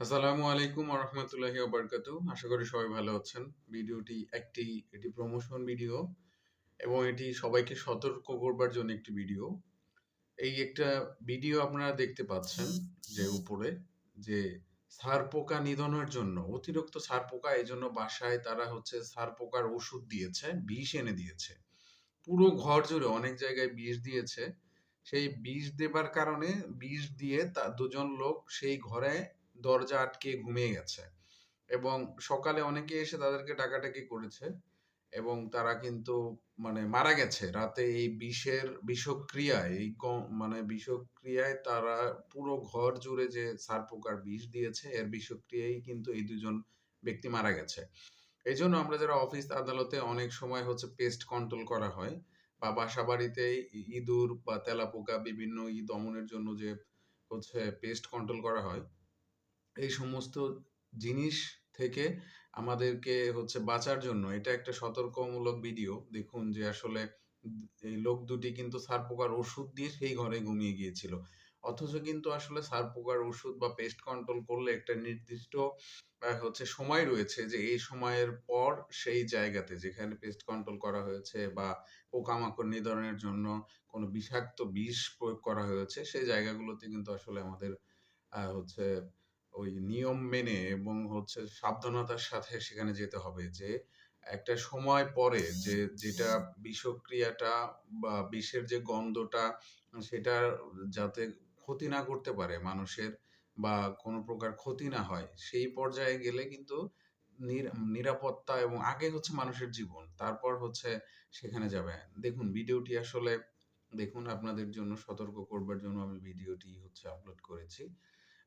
আসসালামু আলাইকুম রহমতুল্লাহি ওবরকাতু। আশা করি সবাই ভালো আছেন। ভিডিওটি একটি, এটি প্রমোশন ভিডিও এবং এটি সবাইকে সতর্ক করবার জন্য একটি ভিডিও এই একটা ভিডিও আপনারা দেখতে পাচ্ছেন যে উপরে, যে সার পোকা নিধনের জন্য, অতিরিক্ত সার পোকা, এই জন্য বাসায় তারা হচ্ছে সার পোকার ওষুধ দিয়েছে, বিষ এনে দিয়েছে। পুরো ঘর জুড়ে অনেক জায়গায় বিষ দিয়েছে। সেই বিষ দেবার কারণে, বিষ দিয়ে তা দুজন লোক সেই ঘরে দরজা আটকে ঘুমিয়ে গেছে। এবং সকালে অনেকে এসে তাদেরকে ডাকাডাকি করেছে এবং তারা কিন্তু মানে মারা গেছে। রাতে এই বিষের বিষক্রিয়ায়, এই মানে বিষক্রিয়ায় তারা পুরো ঘর জুড়ে যে সার পোকার বিষ দিয়েছে, এর বিষক্রিয়ায় কিন্তু এই দুজন ব্যক্তি মারা গেছে। এই জন্য আমরা যারা অফিস আদালতে অনেক সময় হচ্ছে পেস্ট কন্ট্রোল করা হয় বা বাসা বাড়িতে ইঁদুর বা তেলাপোকা বিভিন্ন ই দমনের জন্য যে হচ্ছে পেস্ট কন্ট্রোল করা হয় এই সমস্ত জিনিস থেকে আমাদেরকে হচ্ছে বাঁচার জন্য, এটা একটা সতর্কমূলক ভিডিও দেখুন যে আসলে এই লোক দুটি কিন্তু সার পোকার ওষুধ দিয়ে সেই ঘরে ঘুমিয়ে গিয়েছিল। অথচ কিন্তু আসলে সার পোকার ওষুধ বা পেস্ট কন্ট্রোল করলে একটা নির্দিষ্ট হচ্ছে সময় রয়েছে যে এই সময়ের পর সেই জায়গাতে যেখানে পেস্ট কন্ট্রোল করা হয়েছে বা পোকামাকড় নিধনের জন্য কোনো বিষাক্ত বিষ প্রয়োগ করা হয়েছে, সেই জায়গাগুলোতে কিন্তু আসলে আমাদের হচ্ছে ওই নিয়ম মেনে এবং হচ্ছে সাবধানতার সাথে সেখানে যেতে হবে যে একটা সময় পরে যে যেটা বিষক্রিয়াটা বা বিষের যে গন্ধটা সেটা যাতে ক্ষতি না করতে পারে মানুষের বা কোনো প্রকার ক্ষতি না হয়, সেই পর্যায়ে গেলে কিন্তু নিরাপত্তা এবং আগে হচ্ছে মানুষের জীবন, তারপর হচ্ছে সেখানে যাবে। দেখুন, ভিডিওটি আসলে দেখুন, আপনাদের জন্য সতর্ক করবার জন্য আমি ভিডিওটি হচ্ছে আপলোড করেছি।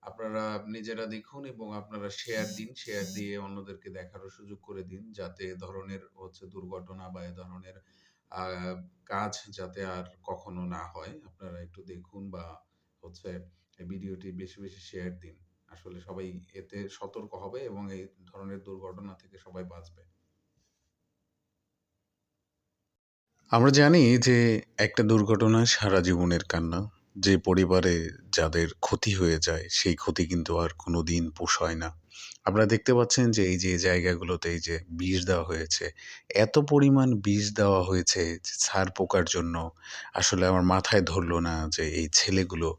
আপনারা নিজেরা দেখুন এবং আপনারা শেয়ার দিন শেয়ার দিয়ে অন্যদেরকে দেখারও সুযোগ করে দিন যাতে এ ধরনের হচ্ছে দুর্ঘটনা বা এ ধরনের কাজ যাতে আর কখনো না হয়। আপনারা একটু দেখুন বা হচ্ছে ভিডিওটি বেশি বেশি শেয়ার দিন। আসলে সবাই এতে সতর্ক হবে এবং এই ধরনের দুর্ঘটনা থেকে সবাই বাঁচবে। আমরা জানি যে একটা দুর্ঘটনা সারা জীবনের কান্না। যে পরিবারে যাদের ক্ষতি হয়ে যায়, সেই ক্ষতি কিন্তু আর কোনো দিন পোষায় না। আপনারা দেখতে পাচ্ছেন যে এই যে জায়গাগুলোতে এই যে বিষ দেওয়া হয়েছে, এত পরিমাণ বিষ দেওয়া হয়েছে সার পোকার জন্য। আসলে আমার মাথায় ধরলো না যে এই ছেলেগুলো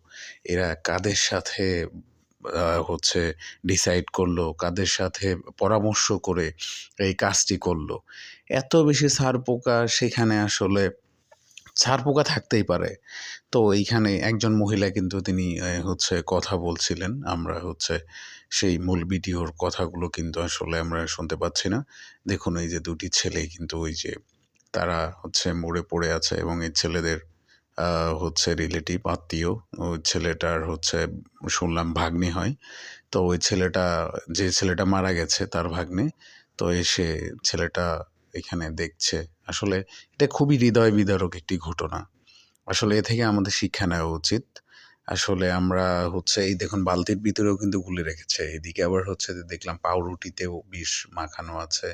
এরা কাদের সাথে হচ্ছে ডিসাইড করল, কাদের সাথে পরামর্শ করে এই কাজটি করল। এত বেশি সার পোকা সেখানে আসলে ছার পোকা থাকতেই পারে। তো এইখানে একজন মহিলা কিন্তু তিনি হচ্ছে কথা বলছিলেন। আমরা হচ্ছে সেই মূল ভিডিওর কথাগুলো কিন্তু আসলে আমরা শুনতে পাচ্ছি না। দেখুন, এই যে দুটি ছেলে কিন্তু ওই যে তারা হচ্ছে মরে পড়ে আছে এবং এই ছেলেদের হচ্ছে রিলেটিভ, আত্মীয়, ওই ছেলেটার হচ্ছে শুনলাম ভাগ্নি হয়। তো ওই ছেলেটা, যে ছেলেটা মারা গেছে তার ভাগ্নে। তো এসে ছেলেটা এখানে দেখছে আসলে এটা খুবই হৃদয় বিদারক একটি ঘটনা। আসলে এ থেকে আমাদের শিক্ষা নেওয়া উচিত। আসলে আমরা হচ্ছে, এই দেখুন বালতির ভিতরেও কিন্তু গুলে রেখেছে। এদিকে আবার হচ্ছে দেখলাম পাউরুটিতেও বিষ মাখানো আছে।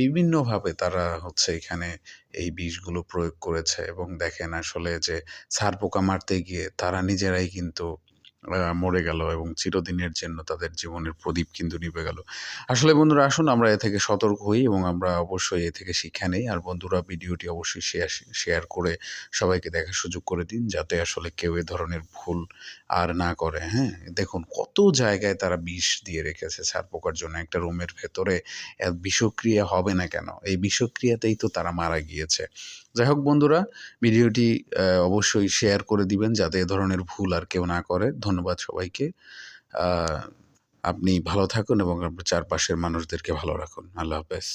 বিভিন্নভাবে তারা হচ্ছে এখানে এই বিষগুলো প্রয়োগ করেছে এবং দেখেন আসলে যে ছার পোকা মারতে গিয়ে তারা নিজেরাই কিন্তু মরে গেল এবং চিরদিনের জন্য তাদের জীবনের প্রদীপ কিন্তু নিভে গেল। আসলে বন্ধুরা, আসুন আমরা এ থেকে সতর্ক হই এবং আমরা অবশ্যই এ থেকে শিক্ষা নেই। আর বন্ধুরা, ভিডিওটি অবশ্যই শেয়ার শেয়ার করে সবাইকে দেখার সুযোগ করে দিন যাতে আসলে কেউ এ ধরনের ভুল আর না করে হ্যাঁ? দেখুন, কত জায়গায় তারা বিষ দিয়ে রেখেছে ছাড় পোকার জন্য। একটা রুমের ভেতরে বিষক্রিয়া হবে না কেন? এই বিষক্রিয়াতেই তো তারা মারা গিয়েছে। যাই হোক বন্ধুরা, ভিডিওটি অবশ্যই শেয়ার করে দিবেন যাতে এ ধরনের ভুল আর কেউ না করে। ধন্যবাদ সবাইকে। আপনি ভালো থাকুন এবং আপনার চারপাশের মানুষদেরকে ভালো রাখুন। আল্লাহ হাফেজ।